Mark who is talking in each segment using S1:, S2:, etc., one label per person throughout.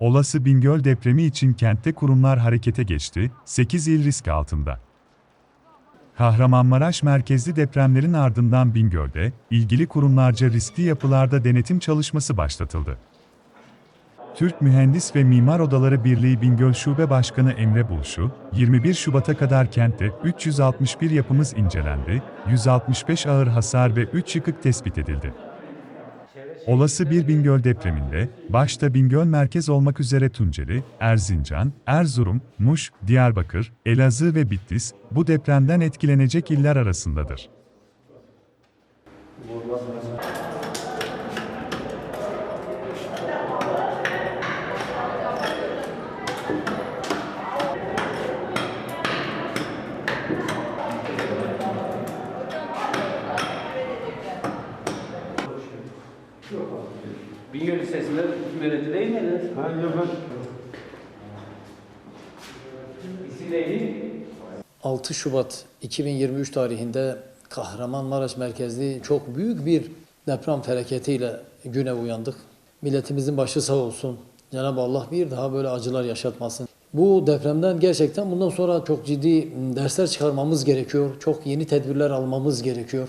S1: Olası Bingöl depremi için kentte kurumlar harekete geçti, 8 il risk altında. Kahramanmaraş merkezli depremlerin ardından Bingöl'de, ilgili kurumlarca riskli yapılarda denetim çalışması başlatıldı. Türk Mühendis ve Mimar Odaları Birliği Bingöl Şube Başkanı Emre Bulşu, 21 Şubat'a kadar kentte 361 yapımız incelendi, 165 ağır hasar ve 3 yıkık tespit edildi. Olası bir Bingöl depreminde, başta Bingöl merkez olmak üzere Tunceli, Erzincan, Erzurum, Muş, Diyarbakır, Elazığ ve Bitlis, bu depremden etkilenecek iller arasındadır.
S2: Lisesi'nde öğrenci değil miydiniz?
S3: Ha, yok ben
S2: İsim neydi?
S4: 6 Şubat 2023 tarihinde Kahramanmaraş merkezli çok büyük bir deprem felaketiyle güne uyandık. Milletimizin başı sağ olsun. Cenab-ı Allah bir daha böyle acılar yaşatmasın. Bu depremden gerçekten bundan sonra çok ciddi dersler çıkarmamız gerekiyor. Çok yeni tedbirler almamız gerekiyor.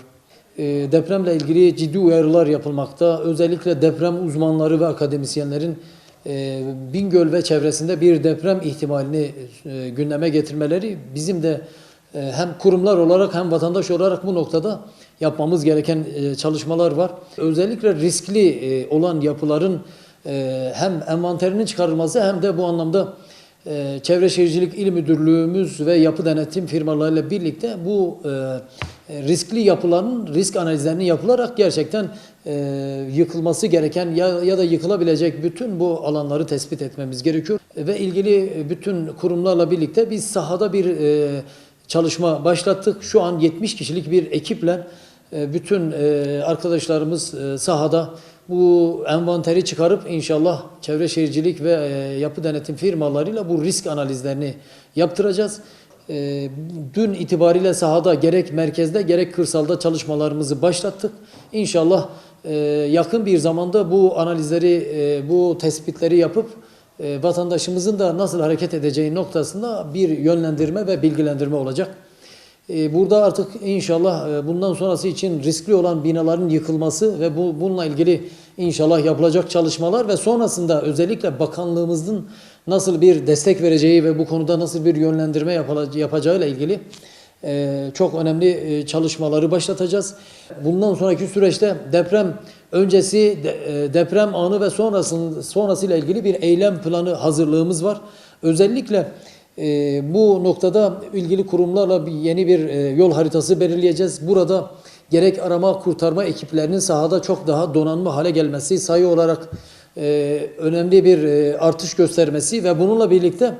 S4: Ee, Depremle ilgili ciddi uyarılar yapılmakta. Özellikle deprem uzmanları ve akademisyenlerin e, Bingöl ve çevresinde bir deprem ihtimalini e, gündeme getirmeleri bizim de e, hem kurumlar olarak hem vatandaş olarak bu noktada yapmamız gereken çalışmalar var. Özellikle riskli olan yapıların hem envanterinin çıkarılması hem de bu anlamda Çevre Şehircilik İl Müdürlüğümüz ve yapı denetim firmalarıyla birlikte bu riskli yapıların risk analizlerinin yapılarak gerçekten e, yıkılması gereken ya, ya da yıkılabilecek bütün bu alanları tespit etmemiz gerekiyor. Ve ilgili bütün kurumlarla birlikte biz sahada bir e, çalışma başlattık. Şu an 70 kişilik bir ekiple e, bütün e, arkadaşlarımız e, sahada bu envanteri çıkarıp inşallah çevre şehircilik ve e, yapı denetim firmalarıyla bu risk analizlerini yaptıracağız. E, Dün itibariyle sahada gerek merkezde gerek kırsalda çalışmalarımızı başlattık. İnşallah e, yakın bir zamanda bu analizleri, e, bu tespitleri yapıp e, vatandaşımızın da nasıl hareket edeceği noktasında bir yönlendirme ve bilgilendirme olacak. E, Burada artık inşallah e, bundan sonrası için riskli olan binaların yıkılması ve bu bununla ilgili inşallah yapılacak çalışmalar ve sonrasında özellikle bakanlığımızın nasıl bir destek vereceği ve bu konuda nasıl bir yönlendirme yapacağıyla ilgili e, çok önemli e, çalışmaları başlatacağız. Bundan sonraki süreçte deprem öncesi, e, deprem anı ve sonrasının sonrasıyla ilgili bir eylem planı hazırlığımız var. Özellikle bu noktada ilgili kurumlarla bir yeni bir yol haritası belirleyeceğiz. Burada gerek arama kurtarma ekiplerinin sahada çok daha donanma hale gelmesi, sayı olarak e, önemli bir e, artış göstermesi ve bununla birlikte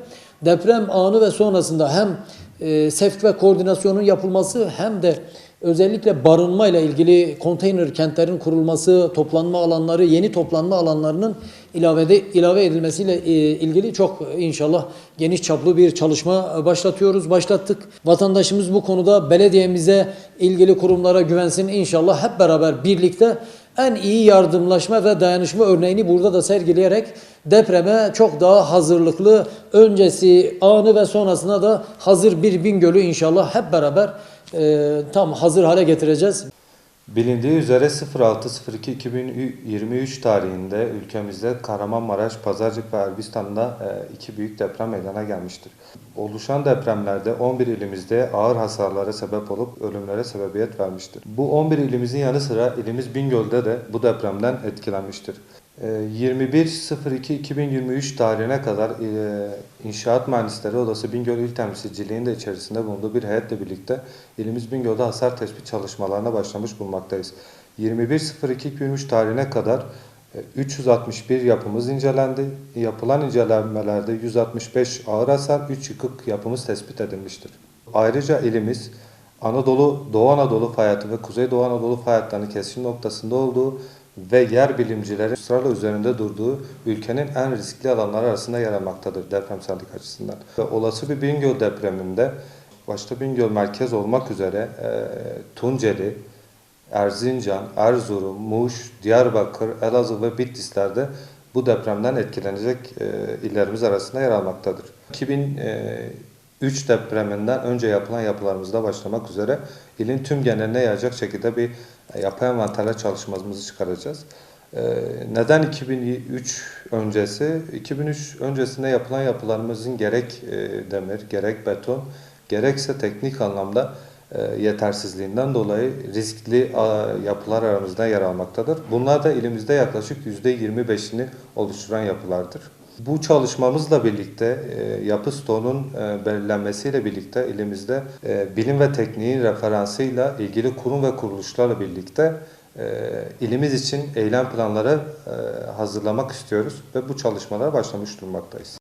S4: deprem anı ve sonrasında hem e, sevk ve koordinasyonun yapılması hem de özellikle barınma ile ilgili konteyner kentlerin kurulması, toplanma alanları, yeni toplanma alanlarının ilavede ilave edilmesiyle e, ilgili çok inşallah geniş çaplı bir çalışma başlatıyoruz, başlattık. Vatandaşımız bu konuda belediyemize, ilgili kurumlara güvensin inşallah hep beraber birlikte en iyi yardımlaşma ve dayanışma örneğini burada da sergileyerek depreme çok daha hazırlıklı, öncesi, anı ve sonrasına da hazır bir Bingöl'ü inşallah hep beraber e, tam hazır hale getireceğiz.
S5: Bilindiği üzere 06.02.2023 tarihinde ülkemizde Kahramanmaraş, Pazarcık ve Elbistan'da e, iki büyük deprem meydana gelmiştir. Oluşan depremlerde 11 ilimizde ağır hasarlara sebep olup ölümlere sebebiyet vermiştir. Bu 11 ilimizin yanı sıra ilimiz Bingöl'de de bu depremden etkilenmiştir. E, 21.02.2023 tarihine kadar e, İnşaat Mühendisleri Odası Bingöl İl Temsilciliği'nin de içerisinde bulunduğu bir heyetle birlikte ilimiz Bingöl'de hasar tespit çalışmalarına başlamış bulunmaktayız. 21.02.2023 tarihine kadar e, 361 yapımız incelendi. Yapılan incelemelerde 165 ağır hasar, 3 yıkık yapımız tespit edilmiştir. Ayrıca ilimiz Anadolu, Doğu Anadolu fay hattı ve Kuzey Doğu Anadolu fay hatlarının kesişim noktasında olduğu ve yer bilimcilerin ısrarla üzerinde durduğu ülkenin en riskli alanları arasında yer almaktadır depremsellik açısından. Ve olası bir Bingöl depreminde başta Bingöl merkez olmak üzere e, Tunceli, Erzincan, Erzurum, Muş, Diyarbakır, Elazığ ve Bitlis'lerde bu depremden etkilenecek e, illerimiz arasında yer almaktadır. 2003 depreminden önce yapılan yapılarımızda başlamak üzere ilin tüm geneline yayacak şekilde bir yapı envanterler çalışmamızı çıkaracağız. Ee, Neden 2003 öncesi? 2003 öncesinde yapılan yapılarımızın gerek e, demir, gerek beton, gerekse teknik anlamda e, yetersizliğinden dolayı riskli yapılar aramızda yer almaktadır. Bunlar da ilimizde yaklaşık %25'ini oluşturan yapılardır. Bu çalışmamızla birlikte e, yapı stoğunun e, belirlenmesiyle birlikte ilimizde e, bilim ve tekniğin referansıyla ilgili kurum ve kuruluşlarla birlikte ilimiz için eylem planları hazırlamak istiyoruz ve bu çalışmalara başlamış durmaktayız.